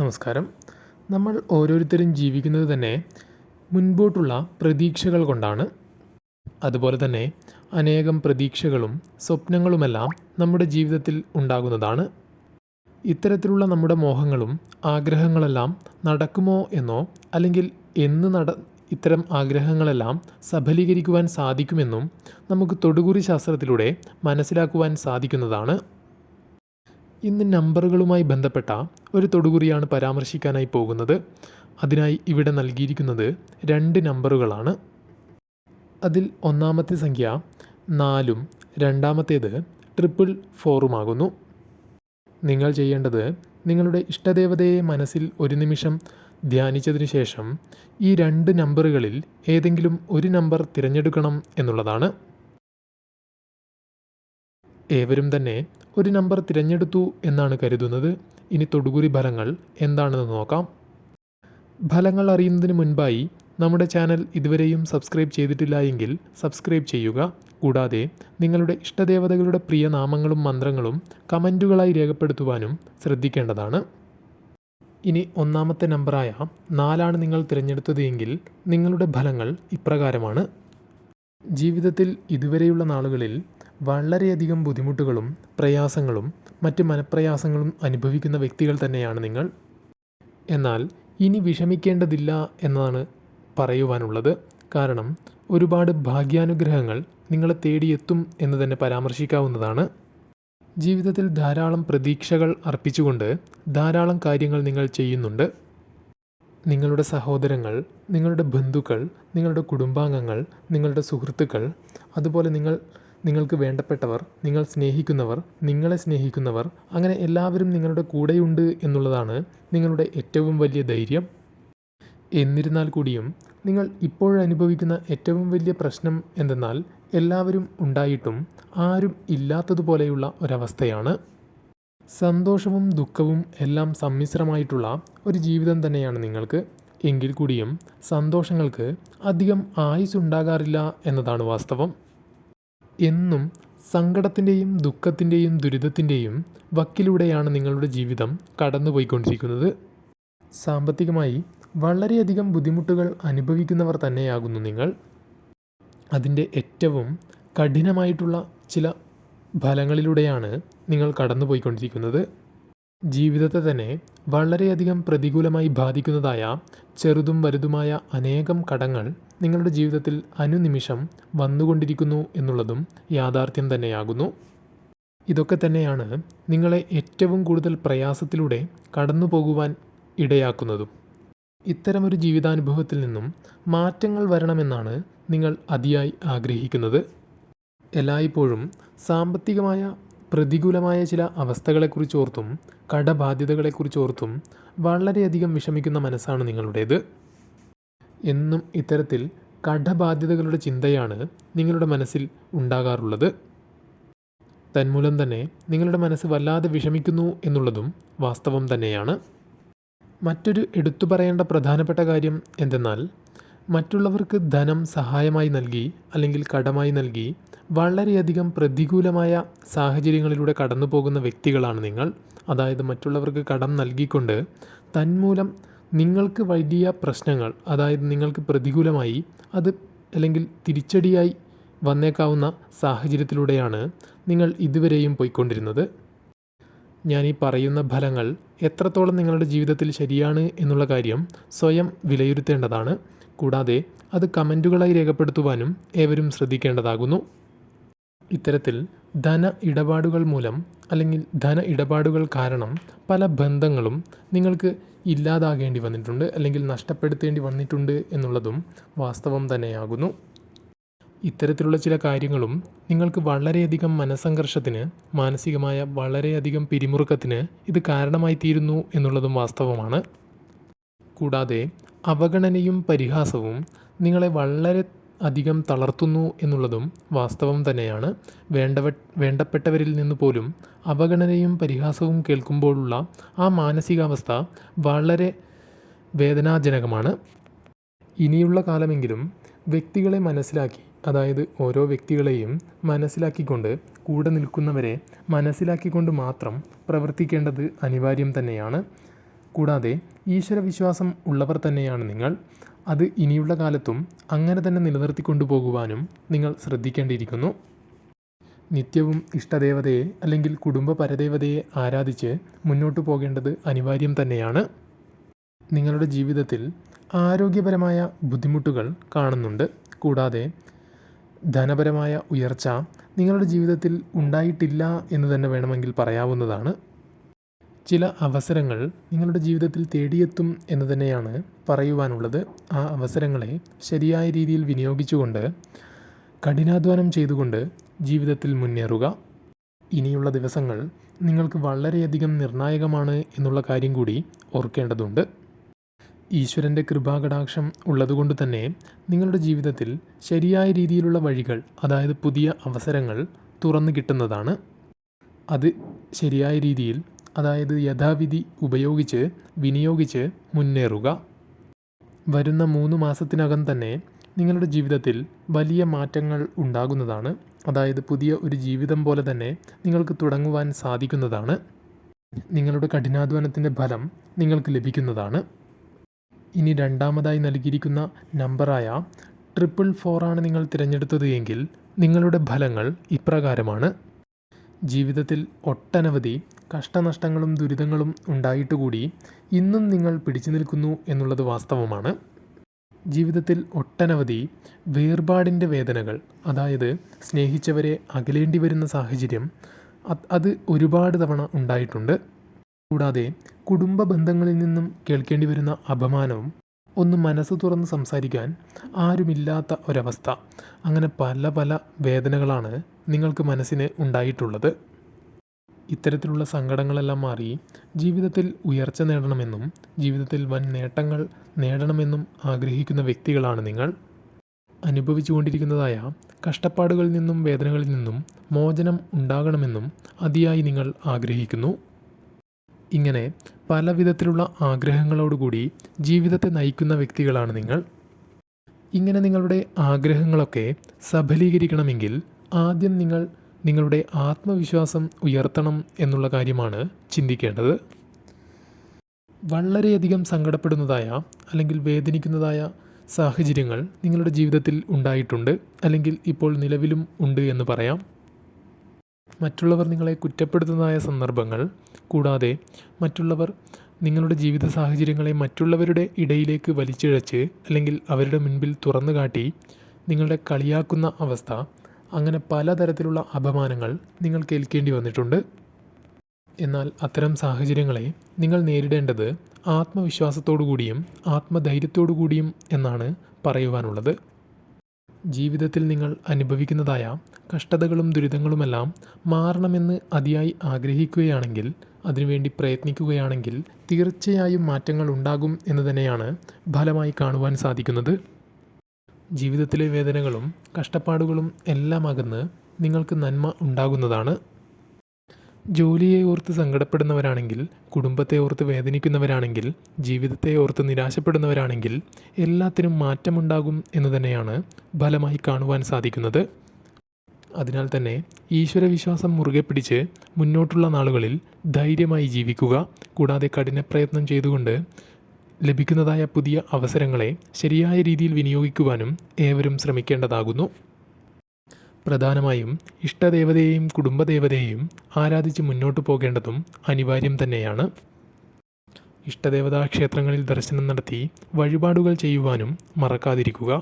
നമസ്കാരം. നമ്മൾ ഓരോരുത്തരും ജീവിക്കുന്നത് തന്നെ മുൻപോട്ടുള്ള പ്രതീക്ഷകൾ കൊണ്ടാണ്. അതുപോലെ തന്നെ അനേകം പ്രതീക്ഷകളും സ്വപ്നങ്ങളുമെല്ലാം നമ്മുടെ ജീവിതത്തിൽ ഉണ്ടാകുന്നതാണ്. ഇത്തരത്തിലുള്ള നമ്മുടെ മോഹങ്ങളും ആഗ്രഹങ്ങളെല്ലാം നടക്കുമോ എന്നോ അല്ലെങ്കിൽ എന്ന് നട ഇത്തരം ആഗ്രഹങ്ങളെല്ലാം സഫലീകരിക്കുവാൻ സാധിക്കുമെന്നും നമുക്ക് തൊടുകുറി ശാസ്ത്രത്തിലൂടെ മനസ്സിലാക്കുവാൻ സാധിക്കുന്നതാണ്. ഇന്ന് നമ്പറുകളുമായി ബന്ധപ്പെട്ട ഒരു തൊടുകുറിയാണ് പരാമർശിക്കാനായി പോകുന്നത്. അതിനായി ഇവിടെ നൽകിയിരിക്കുന്നത് രണ്ട് നമ്പറുകളാണ്. അതിൽ ഒന്നാമത്തെ സംഖ്യ നാലും രണ്ടാമത്തേത് ട്രിപ്പിൾ ഫോറുമാകുന്നു നിങ്ങൾ ചെയ്യേണ്ടത് നിങ്ങളുടെ ഇഷ്ടദേവതയെ മനസ്സിൽ ഒരു നിമിഷം ധ്യാനിച്ചതിന് ശേഷം ഈ രണ്ട് നമ്പറുകളിൽ ഏതെങ്കിലും ഒരു നമ്പർ തിരഞ്ഞെടുക്കണം എന്നുള്ളതാണ്. ഏവരും തന്നെ ഒരു നമ്പർ തിരഞ്ഞെടുത്തു എന്നാണ് കരുതുന്നത്. ഇനി തൊടുകുറി ഫലങ്ങൾ എന്താണെന്ന് നോക്കാം. ഫലങ്ങൾ അറിയുന്നതിന് മുൻപായി നമ്മുടെ ചാനൽ ഇതുവരെയും സബ്സ്ക്രൈബ് ചെയ്തിട്ടില്ല എങ്കിൽ സബ്സ്ക്രൈബ് ചെയ്യുക. കൂടാതെ നിങ്ങളുടെ ഇഷ്ടദേവതകളുടെ പ്രിയ നാമങ്ങളും മന്ത്രങ്ങളും കമന്റുകളായി രേഖപ്പെടുത്തുവാനും ശ്രദ്ധിക്കേണ്ടതാണ്. ഇനി ഒന്നാമത്തെ നമ്പറായ നാലാണ് നിങ്ങൾ തിരഞ്ഞെടുത്തത് എങ്കിൽ നിങ്ങളുടെ ഫലങ്ങൾ ഇപ്രകാരമാണ്. ജീവിതത്തിൽ ഇതുവരെയുള്ള നാളുകളിൽ വളരെയധികം ബുദ്ധിമുട്ടുകളും പ്രയാസങ്ങളും മറ്റ് മനപ്രയാസങ്ങളും അനുഭവിക്കുന്ന വ്യക്തികൾ തന്നെയാണ് നിങ്ങൾ. എന്നാൽ ഇനി വിഷമിക്കേണ്ടതില്ല എന്നാണ് പറയുവാനുള്ളത്. കാരണം ഒരുപാട് ഭാഗ്യാനുഗ്രഹങ്ങൾ നിങ്ങളെ തേടിയെത്തും എന്ന് തന്നെ പരാമർശിക്കാവുന്നതാണ്. ജീവിതത്തിൽ ധാരാളം പ്രതീക്ഷകൾ അർപ്പിച്ചുകൊണ്ട് ധാരാളം കാര്യങ്ങൾ നിങ്ങൾ ചെയ്യുന്നുണ്ട്. നിങ്ങളുടെ സഹോദരങ്ങൾ നിങ്ങളുടെ ബന്ധുക്കൾ നിങ്ങളുടെ കുടുംബാംഗങ്ങൾ നിങ്ങളുടെ സുഹൃത്തുക്കൾ അതുപോലെ നിങ്ങൾ നിങ്ങൾക്ക് വേണ്ടപ്പെട്ടവർ നിങ്ങൾ സ്നേഹിക്കുന്നവർ നിങ്ങളെ സ്നേഹിക്കുന്നവർ അങ്ങനെ എല്ലാവരും നിങ്ങളുടെ കൂടെയുണ്ട് എന്നുള്ളതാണ് നിങ്ങളുടെ ഏറ്റവും വലിയ ധൈര്യം. എന്നിരുന്നാൽ കൂടിയും നിങ്ങൾ ഇപ്പോഴനുഭവിക്കുന്ന ഏറ്റവും വലിയ പ്രശ്നം എന്തെന്നാൽ എല്ലാവരും ഉണ്ടായിട്ടും ആരും ഇല്ലാത്തതുപോലെയുള്ള ഒരവസ്ഥയാണ്. സന്തോഷവും ദുഃഖവും എല്ലാം സമ്മിശ്രമായിട്ടുള്ള ഒരു ജീവിതം തന്നെയാണ് നിങ്ങൾക്ക്. എങ്കിൽ കൂടിയും സന്തോഷങ്ങൾക്ക് അധികം ആയുസ് ഉണ്ടാകാറില്ല എന്നതാണ് വാസ്തവം. എന്നും സങ്കടത്തിന്റെയും ദുഃഖത്തിന്റെയും ദുരിതത്തിന്റെയും വക്കിലൂടെയാണ് നിങ്ങളുടെ ജീവിതം കടന്നുപോയിക്കൊണ്ടിരിക്കുന്നത്. സാമ്പത്തികമായി വളരെയധികം ബുദ്ധിമുട്ടുകൾ അനുഭവിക്കുന്നവർ തന്നെയാകുന്നു നിങ്ങൾ. അതിന്റെ ഏറ്റവും കഠിനമായിട്ടുള്ള ചില ഫലങ്ങളിലൂടെയാണ് നിങ്ങൾ കടന്നുപോയിക്കൊണ്ടിരിക്കുന്നത്. ജീവിതത്തെ തന്നെ വളരെയധികം പ്രതികൂലമായി ബാധിക്കുന്നതായ ചെറുതും വലുതുമായ അനേകം കടങ്ങൾ നിങ്ങളുടെ ജീവിതത്തിൽ അനുനിമിഷം വന്നുകൊണ്ടിരിക്കുന്നു എന്നുള്ളതും യാഥാർത്ഥ്യം തന്നെയാകുന്നു. ഇതൊക്കെ തന്നെയാണ് നിങ്ങളെ ഏറ്റവും കൂടുതൽ പ്രയാസത്തിലൂടെ കടന്നു പോകുവാൻ ഇടയാക്കുന്നതും. ഇത്തരമൊരു ജീവിതാനുഭവത്തിൽ നിന്നും മാറ്റങ്ങൾ വരണമെന്നാണ് നിങ്ങൾ അതിയായി ആഗ്രഹിക്കുന്നത്. എല്ലായ്പ്പോഴും സാമ്പത്തികമായ പ്രതികൂലമായ ചില അവസ്ഥകളെക്കുറിച്ചോർത്തും കടബാധ്യതകളെക്കുറിച്ചോർത്തും വളരെയധികം വിഷമിക്കുന്ന മനസ്സാണ് നിങ്ങളുടേത്. എന്നും ഇത്തരത്തിൽ കടബാധ്യതകളുടെ ചിന്തയാണ് നിങ്ങളുടെ മനസ്സിൽ ഉണ്ടാകാറുള്ളത്. തന്മൂലം തന്നെ നിങ്ങളുടെ മനസ്സ് വല്ലാതെ വിഷമിക്കുന്നു എന്നുള്ളതും വാസ്തവം തന്നെയാണ്. മറ്റൊരു എടുത്തു പറയേണ്ട പ്രധാനപ്പെട്ട കാര്യം എന്തെന്നാൽ മറ്റുള്ളവർക്ക് ധനം സഹായമായി നൽകി അല്ലെങ്കിൽ കടമായി നൽകി വളരെയധികം പ്രതികൂലമായ സാഹചര്യങ്ങളിലൂടെ കടന്നു പോകുന്ന വ്യക്തികളാണ് നിങ്ങൾ. അതായത് മറ്റുള്ളവർക്ക് കടം നൽകിക്കൊണ്ട് തന്മൂലം നിങ്ങൾക്ക് വലിയ പ്രശ്നങ്ങൾ അതായത് നിങ്ങൾക്ക് പ്രതികൂലമായി അത് അല്ലെങ്കിൽ തിരിച്ചടിയായി വന്നേക്കാവുന്ന സാഹചര്യത്തിലൂടെയാണ് നിങ്ങൾ ഇതുവരെയും പോയിക്കൊണ്ടിരുന്നത്. ഞാൻ ഈ പറയുന്ന ഫലങ്ങൾ എത്രത്തോളം നിങ്ങളുടെ ജീവിതത്തിൽ ശരിയാണ് എന്നുള്ള കാര്യം സ്വയം വിലയിരുത്തേണ്ടതാണ്. കൂടാതെ അത് കമന്റുകളായി രേഖപ്പെടുത്തുവാനും ഏവരും ശ്രദ്ധിക്കേണ്ടതാകുന്നു. ഇത്തരത്തിൽ ധന ഇടപാടുകൾ മൂലം അല്ലെങ്കിൽ ധന ഇടപാടുകൾ കാരണം പല ബന്ധങ്ങളും നിങ്ങൾക്ക് ഇല്ലാതാകേണ്ടി വന്നിട്ടുണ്ട് അല്ലെങ്കിൽ നഷ്ടപ്പെടുത്തേണ്ടി വന്നിട്ടുണ്ട് എന്നുള്ളതും വാസ്തവം തന്നെയാകുന്നു. ഇത്തരത്തിലുള്ള ചില കാര്യങ്ങളും നിങ്ങൾക്ക് വളരെയധികം മനസ്സംഘർഷത്തിന് മാനസികമായ വളരെയധികം പിരിമുറുക്കത്തിന് ഇത് കാരണമായി തീരുന്നു എന്നുള്ളതും വാസ്തവമാണ്. കൂടാതെ അവഗണനയും പരിഹാസവും നിങ്ങളെ വളരെ അധികം തളർത്തുന്നു എന്നുള്ളതും വാസ്തവം തന്നെയാണ്. വേണ്ടവ വേണ്ടപ്പെട്ടവരിൽ നിന്ന് പോലും അവഗണനയും പരിഹാസവും കേൾക്കുമ്പോഴുള്ള ആ മാനസികാവസ്ഥ വളരെ വേദനാജനകമാണ്. ഇനിയുള്ള കാലമെങ്കിലും വ്യക്തികളെ മനസ്സിലാക്കി അതായത് ഓരോ വ്യക്തികളെയും മനസ്സിലാക്കിക്കൊണ്ട് കൂടെ നിൽക്കുന്നവരെ മനസ്സിലാക്കിക്കൊണ്ട് മാത്രം പ്രവർത്തിക്കേണ്ടത് അനിവാര്യം തന്നെയാണ്. കൂടാതെ ഈശ്വരവിശ്വാസം ഉള്ളവർ തന്നെയാണ് നിങ്ങൾ. അത് ഇനിയുള്ള കാലത്തും അങ്ങനെ തന്നെ നിലനിർത്തിക്കൊണ്ടു പോകുവാനും നിങ്ങൾ ശ്രദ്ധിക്കേണ്ടിയിരിക്കുന്നു. നിത്യവും ഇഷ്ടദേവതയെ അല്ലെങ്കിൽ കുടുംബ പരദേവതയെ ആരാധിച്ച് മുന്നോട്ടു പോകേണ്ടത് അനിവാര്യം തന്നെയാണ്. നിങ്ങളുടെ ജീവിതത്തിൽ ആരോഗ്യപരമായ ബുദ്ധിമുട്ടുകൾ കാണുന്നുണ്ട്. കൂടാതെ ധനപരമായ ഉയർച്ച നിങ്ങളുടെ ജീവിതത്തിൽ ഉണ്ടായിട്ടില്ല എന്ന് തന്നെ വേണമെങ്കിൽ പറയാവുന്നതാണ്. ചില അവസരങ്ങൾ നിങ്ങളുടെ ജീവിതത്തിൽ തേടിയെത്തും എന്ന് തന്നെയാണ് പറയുവാനുള്ളത്. ആ അവസരങ്ങളെ ശരിയായ രീതിയിൽ വിനിയോഗിച്ചുകൊണ്ട് കഠിനാധ്വാനം ചെയ്തുകൊണ്ട് ജീവിതത്തിൽ മുന്നേറുക. ഇനിയുള്ള ദിവസങ്ങൾ നിങ്ങൾക്ക് വളരെയധികം നിർണായകമാണ് എന്നുള്ള കാര്യം കൂടി ഓർക്കേണ്ടതുണ്ട്. ഈശ്വരന്റെ കൃപാകടാക്ഷം ഉള്ളതുകൊണ്ട് തന്നെ നിങ്ങളുടെ ജീവിതത്തിൽ ശരിയായ രീതിയിലുള്ള വഴികൾ അതായത് പുതിയ അവസരങ്ങൾ തുറന്നു കിട്ടുന്നതാണ്. അത് ശരിയായ രീതിയിൽ അതായത് യഥാവിധി ഉപയോഗിച്ച് വിനിയോഗിച്ച് മുന്നേറുക. വരുന്ന മൂന്ന് മാസത്തിനകം തന്നെ നിങ്ങളുടെ ജീവിതത്തിൽ വലിയ മാറ്റങ്ങൾ ഉണ്ടാകുന്നതാണ്. അതായത് പുതിയ ഒരു ജീവിതം പോലെ തന്നെ നിങ്ങൾക്ക് തുടങ്ങുവാൻ സാധിക്കുന്നതാണ്. നിങ്ങളുടെ കഠിനാധ്വാനത്തിന്റെ ഫലം നിങ്ങൾക്ക് ലഭിക്കുന്നതാണ്. ഇനി രണ്ടാമതായി നൽകിയിരിക്കുന്ന നമ്പറായ ട്രിപ്പിൾ ഫോറാണ് നിങ്ങൾ തിരഞ്ഞെടുത്തത് എങ്കിൽ നിങ്ങളുടെ ഫലങ്ങൾ ഇപ്രകാരമാണ്. ജീവിതത്തിൽ ഒട്ടനവധി കഷ്ടനഷ്ടങ്ങളും ദുരിതങ്ങളും ഉണ്ടായിട്ട് കൂടി ഇന്നും നിങ്ങൾ പിടിച്ചു നിൽക്കുന്നു എന്നുള്ളത് വാസ്തവമാണ്. ജീവിതത്തിൽ ഒട്ടനവധി വേർപാടിന്റെ വേദനകൾ അതായത് സ്നേഹിച്ചവരെ അകലേണ്ടി വരുന്ന സാഹചര്യം അത് ഒരുപാട് തവണ ഉണ്ടായിട്ടുണ്ട്. കൂടാതെ കുടുംബ ബന്ധങ്ങളിൽ നിന്നും കേൾക്കേണ്ടി വരുന്ന അപമാനവും ഒന്ന് മനസ്സ് തുറന്ന് സംസാരിക്കാൻ ആരുമില്ലാത്ത ഒരവസ്ഥ അങ്ങനെ പല പല വേദനകളാണ് നിങ്ങൾക്ക് മനസ്സിന് ഉണ്ടായിട്ടുള്ളത്. ഇത്തരത്തിലുള്ള സങ്കടങ്ങളെല്ലാം മാറി ജീവിതത്തിൽ ഉയർച്ച നേടണമെന്നും ജീവിതത്തിൽ വൻ നേട്ടങ്ങൾ നേടണമെന്നും ആഗ്രഹിക്കുന്ന വ്യക്തികളാണ് നിങ്ങൾ. അനുഭവിച്ചുകൊണ്ടിരിക്കുന്നതായ കഷ്ടപ്പാടുകളിൽ നിന്നും വേദനകളിൽ നിന്നും മോചനം ഉണ്ടാകണമെന്നും അതിയായി നിങ്ങൾ ആഗ്രഹിക്കുന്നു. ഇങ്ങനെ പല വിധത്തിലുള്ള ആഗ്രഹങ്ങളോടുകൂടി ജീവിതത്തെ നയിക്കുന്ന വ്യക്തികളാണ് നിങ്ങൾ. ഇങ്ങനെ നിങ്ങളുടെ ആഗ്രഹങ്ങളൊക്കെ സഫലീകരിക്കണമെങ്കിൽ ആദ്യം നിങ്ങൾ നിങ്ങളുടെ ആത്മവിശ്വാസം ഉയർത്തണം എന്നുള്ള കാര്യമാണ് ചിന്തിക്കേണ്ടത്. വളരെയധികം സങ്കടപ്പെടുന്നതായ അല്ലെങ്കിൽ വേദനിക്കുന്നതായ സാഹചര്യങ്ങൾ നിങ്ങളുടെ ജീവിതത്തിൽ ഉണ്ടായിട്ടുണ്ട്. അല്ലെങ്കിൽ ഇപ്പോൾ നിലവിലും ഉണ്ട് എന്ന് പറയാം. മറ്റുള്ളവർ നിങ്ങളെ കുറ്റപ്പെടുത്തുന്നതായ സന്ദർഭങ്ങൾ കൂടാതെ മറ്റുള്ളവർ നിങ്ങളുടെ ജീവിത സാഹചര്യങ്ങളെ മറ്റുള്ളവരുടെ ഇടയിലേക്ക് വലിച്ചിഴച്ച് അല്ലെങ്കിൽ അവരുടെ മുൻപിൽ തുറന്നു കാട്ടി നിങ്ങളുടെ കളിയാക്കുന്ന അവസ്ഥ അങ്ങനെ പലതരത്തിലുള്ള അപമാനങ്ങൾ നിങ്ങൾ കേൾക്കേണ്ടി വന്നിട്ടുണ്ട്. എന്നാൽ അത്തരം സാഹചര്യങ്ങളെ നിങ്ങൾ നേരിടേണ്ടത് ആത്മവിശ്വാസത്തോടു കൂടിയും ആത്മധൈര്യത്തോടു കൂടിയും എന്നാണ് പറയുവാനുള്ളത്. ജീവിതത്തിൽ നിങ്ങൾ അനുഭവിക്കുന്നതായ കഷ്ടതകളും ദുരിതങ്ങളുമെല്ലാം മാറണമെന്ന് അതിയായി ആഗ്രഹിക്കുകയാണെങ്കിൽ അതിനുവേണ്ടി പ്രയത്നിക്കുകയാണെങ്കിൽ തീർച്ചയായും മാറ്റങ്ങൾ ഉണ്ടാകും എന്ന് തന്നെയാണ് ഫലമായി കാണുവാൻ സാധിക്കുന്നത്. ജീവിതത്തിലെ വേദനകളും കഷ്ടപ്പാടുകളും എല്ലാം അകന്ന് നിങ്ങൾക്ക് നന്മ ഉണ്ടാകുന്നതാണ്. ജോലിയെ ഓർത്ത് സങ്കടപ്പെടുന്നവരാണെങ്കിൽ കുടുംബത്തെ ഓർത്ത് വേദനിക്കുന്നവരാണെങ്കിൽ ജീവിതത്തെ ഓർത്ത് നിരാശപ്പെടുന്നവരാണെങ്കിൽ എല്ലാത്തിനും മാറ്റമുണ്ടാകും എന്ന് തന്നെയാണ് ഫലമായി കാണുവാൻ സാധിക്കുന്നത്. അതിനാൽ തന്നെ ഈശ്വരവിശ്വാസം മുറുകെ പിടിച്ച് മുന്നോട്ടുള്ള നാളുകളിൽ ധൈര്യമായി ജീവിക്കുക കൂടാതെ കഠിനപ്രയത്നം ചെയ്തുകൊണ്ട് ലഭിക്കുന്നതായ പുതിയ അവസരങ്ങളെ ശരിയായ രീതിയിൽ വിനിയോഗിക്കുവാനും ഏവരും ശ്രമിക്കേണ്ടതാകുന്നു. പ്രധാനമായും ഇഷ്ടദേവതയെയും കുടുംബദേവതയെയും ആരാധിച്ച് മുന്നോട്ടു പോകേണ്ടതും അനിവാര്യം തന്നെയാണ്. ഇഷ്ടദേവതാ ക്ഷേത്രങ്ങളിൽ ദർശനം നടത്തി വഴിപാടുകൾ ചെയ്യുവാനും മറക്കാതിരിക്കുക.